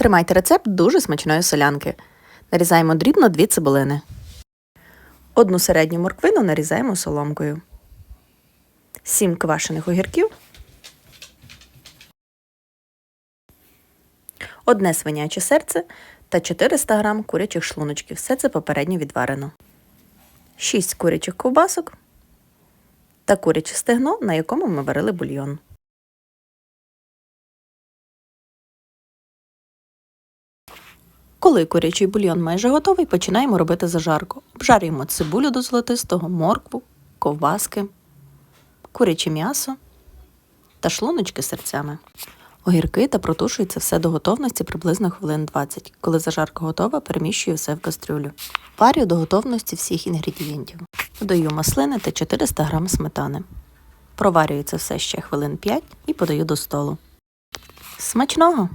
Тримайте рецепт дуже смачної солянки. Нарізаємо дрібно дві цибулини. Одну середню морквину нарізаємо соломкою. Сім квашених огірків. Одне свиняче серце та 400 г курячих шлуночків. Все це попередньо відварено. 6 курячих ковбасок та куряче стегно, на якому ми варили бульйон. Коли курячий бульйон майже готовий, починаємо робити зажарку. Обжарюємо цибулю до золотистого, моркву, ковбаски, куряче м'ясо та шлуночки серцями. Огірки та протушується все до готовності приблизно хвилин 20. Коли зажарка готова, переміщую все в кастрюлю. Варю до готовності всіх інгредієнтів. Додаю маслини та 400 г сметани. Проварюю це все ще хвилин 5 і подаю до столу. Смачного!